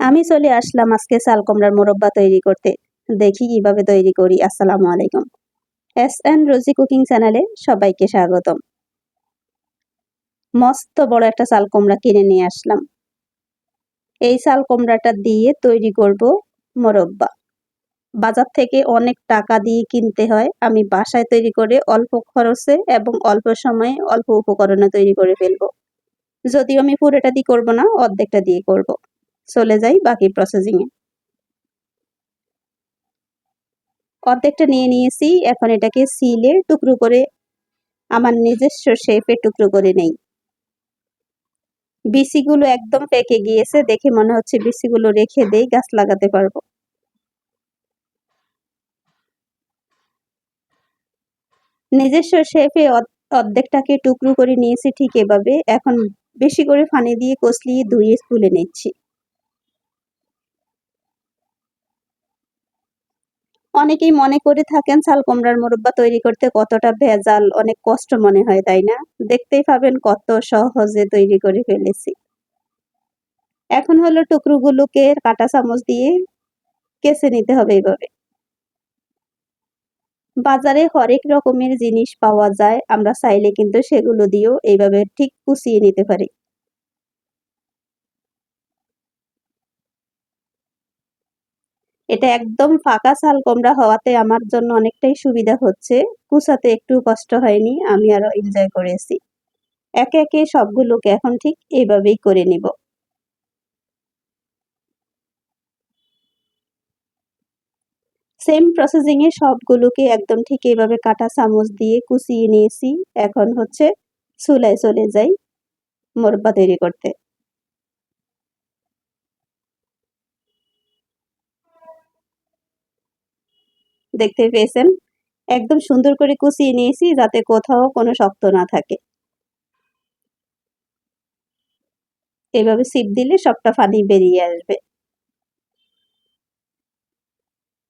আমি চলে আসলাম আজকে চাল কুমড়ার মোরব্বা তৈরি করতে। দেখি কীভাবে তৈরি করি। আসসালামু আলাইকুম। এস এন রোজি কুকিং চ্যানেলে সবাইকে স্বাগতম। মস্ত বড় একটা চাল কুমড়া কিনে নিয়ে আসলাম। এই চাল কুমড়াটা দিয়ে তৈরি করব মোরব্বা। বাজার থেকে অনেক টাকা দিয়ে কিনতে হয়। আমি বাসায় তৈরি করে অল্প খরচে এবং অল্প সময়ে অল্প উপকরণে তৈরি করে ফেলব। যদিও আমি পুরোটা দিয়ে করব না, অর্ধেকটা দিয়ে করব। চলে যাই বাকি প্রসেসিংয়ে অর্ধেকটা নিয়ে নিয়েছি, এখন এটাকে সিলে টুকরো করে আমার নিজস্ব শেপে টুকরো করে নেই। বিসিগুলো একদম পেকে গিয়েছে, দেখে মনে হচ্ছে বিসিগুলো রেখে দেই, গাছ লাগাতে পারব। নিজস্ব শেপে অর্ধেকটাকে টুকরো করে নিয়েছি ঠিক এভাবে, এখন বেশি করে ফানি দিয়ে কষলিয়ে ধুয়ে তুলে নিচ্ছি। অনেকেই মনে করে থাকেন চাল কুমড়ার মুরব্বা তৈরি করতে কতটা ভেজাল, অনেক কষ্ট মনে হয়, তাই না? দেখতেই পাবেন কত সহজে তৈরি করে ফেলেছি। এখন হলো টুকরোগুলোকে কাটা চামচ দিয়ে কেসে নিতে হবে এইভাবে বাজারে হরেক রকমের জিনিস পাওয়া যায়, আমরা চাইলে কিন্তু সেগুলো দিয়েও এইভাবে ঠিক কুচিয়ে নিতে পারি। এটা একদম ফাঁকা চাল কোমড়া হওয়াতে আমার জন্য অনেকটাই সুবিধা হচ্ছে। কুচাতে একটু কষ্ট হয়নি, আমি আরও এনজয় করেছি একে একে সবগুলোকে এখন ঠিক এইভাবেই করে নিব। সেম প্রসেসিংয়ে সবগুলোকে একদম ঠিক এইভাবে কাটা চামচ দিয়ে কুচিয়ে নিয়েছি। এখন হচ্ছে চুলায় চলে যাই মোরব্বা তৈরি করতে। দেখতে পেয়েছেন। একদম সুন্দর করে কুচিয়ে নিয়েছি যাতে কোথাও কোনো শক্ত না থাকে। এভাবে সিপ দিলে সবটা ফানি বেরিয়ে আসবে।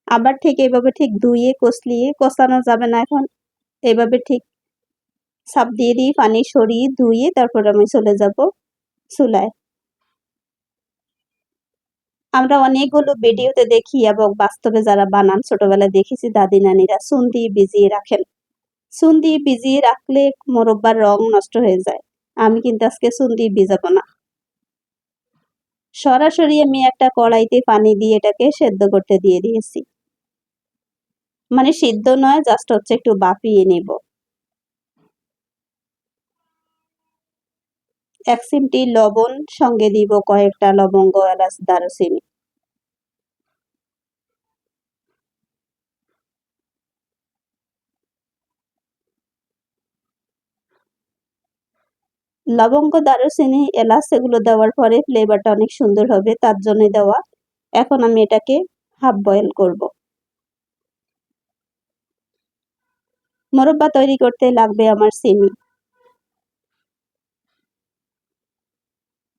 আবার ঠিক এভাবে ঠিক ধুয়ে, কষলিয়ে, কষানো যাবে না এখন। এভাবে ঠিক সাপ দিয়ে দিই পানি সরিয়ে ধুয়ে তারপর আমি চলে যাব চুলায়। আমরা অনেকগুলো ভিডিওতে দেখি এবং বাস্তবে যারা বানান, ছোটবেলায় দেখেছি দাদি নানিরা চুন দিয়ে ভিজিয়ে রাখেন। চুন দিয়ে ভিজিয়ে রাখলে মোরব্বার রং নষ্ট হয়ে যায়। আমি কিন্তু আজকে চুন দিয়ে ভিজাবো না। সরাসরি আমি একটা কড়াইতে পানি দিয়ে এটাকে সেদ্ধ করতে দিয়ে দিয়েছি। মানে সিদ্ধ নয়, জাস্ট হচ্ছে একটু বাপিয়ে নেব। এক সিমটি লবণ, সঙ্গে দিব কয়েকটা লবঙ্গ এলাচ, দারুচিনি। লবঙ্গ, দারুচিনি, এলাচ এগুলো দেওয়ার পরে ফ্লেভারটা অনেক সুন্দর হবে, তার জন্য দেওয়া। এখন আমি এটাকে হাফ বয়েল করব। মোরব্বা তৈরি করতে লাগবে আমার চিনি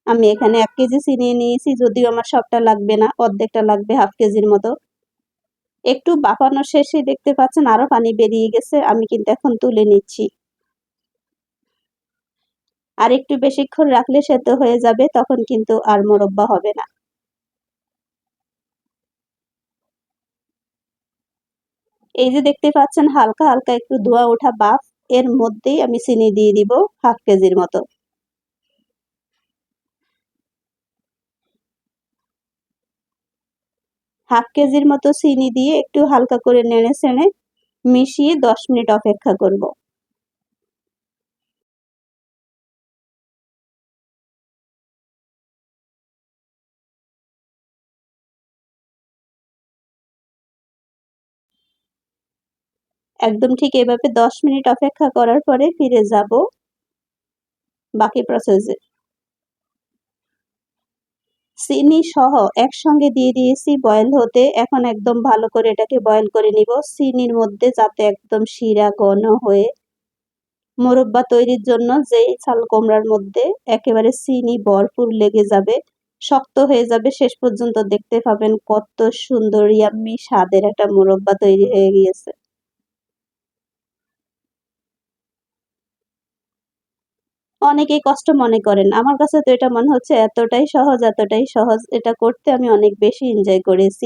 আমি এখানে এক কেজি চিনি নিয়েছি, যদিও আমার সবটা লাগবে না, অর্ধেকটা লাগবে, হাফ কেজির মতো। একটু বাফানোর শেষে দেখতে পাচ্ছেন আরও পানি বেরিয়ে গেছে, আমি কিন্তু এখন তুলে নিচ্ছি। আর একটু বেশিক্ষণ রাখলে সেদ্ধ হয়ে যাবে, তখন কিন্তু আর মোরব্বা হবে না। এই যে দেখতে পাচ্ছেন, হালকা হালকা একটু ধোয়া ওঠা বাফ, এর মধ্যেই আমি চিনি দিয়ে দিব, হাফ কেজির মতো। হাফ কেজির মতো চিনি দিয়ে একটু হালকা করে নেড়ে চেড়ে মিশিয়ে দশ মিনিট অপেক্ষা করব। একদম ঠিক এভাবে দশ মিনিট অপেক্ষা করার পরে ফিরে যাব বাকি প্রসেসে চিনি সহ একসঙ্গে দিয়ে দিয়েছি বয়েল হতে। এখন একদম ভালো করে এটাকে বয়েল করে নিব। চিনির মধ্যে যাতে একদম শিরা ঘন হয়ে মোরব্বা তৈরির জন্য যেই চাল কোমড়ার মধ্যে একেবারে চিনি ভরপুর লেগে যাবে, শক্ত হয়ে যাবে। শেষ পর্যন্ত দেখতে পাবেন কত সুন্দর ইয়াম্মি স্বাদের একটা মোরব্বা তৈরি হয়ে গিয়েছে। অনেকেই কষ্ট মনে করেন। আমার কাছে তো এটা মনে হচ্ছে এতটাই সহজ এতটাই সহজ। এটা করতে আমি অনেক বেশি এনজয় করেছি।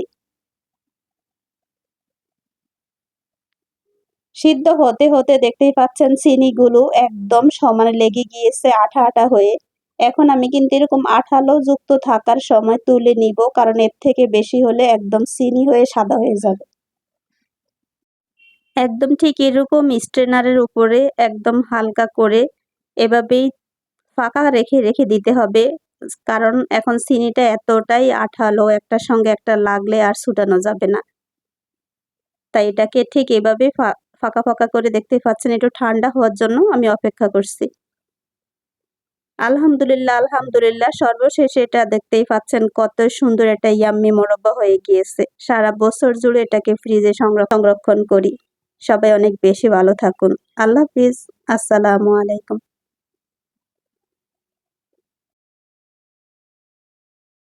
সিদ্ধ হতে হতে দেখতেই পাচ্ছেন চিনিগুলো একদম সমানে লেগে গিয়েছে আঠা আঠা হয়ে। এখন আমি কিন্তু এরকম আঠালো যুক্ত থাকার সময় তুলে নিব, কারণ এর থেকে বেশি হলে একদম চিনি হয়ে সাদা হয়ে যাবে। একদম ঠিক এরকম স্ট্রেনারের উপরে একদম হালকা করে এভাবেই ফাঁকা রেখে রেখে দিতে হবে। কারণ এখন চিনিটা এতটাই আঠালো একটার সঙ্গে একটা লাগলে আর ছুটানো যাবে না। তাই এটাকে ঠিক এভাবে ফাঁকা ফাঁকা করে দেখতে পাচ্ছেন, একটু ঠান্ডা হওয়ার জন্য আমি অপেক্ষা করছি। আলহামদুলিল্লাহ আলহামদুলিল্লাহ, সর্বশেষে এটা দেখতেই পাচ্ছেন কত সুন্দর একটা ইয়াম্মি মোরব্বা হয়ে গিয়েছে। সারা বছর জুড়ে এটাকে ফ্রিজে সংরক্ষণ করি। সবাই অনেক বেশি ভালো থাকুন। আল্লাহ হাফিজ। আসসালামু আলাইকুম।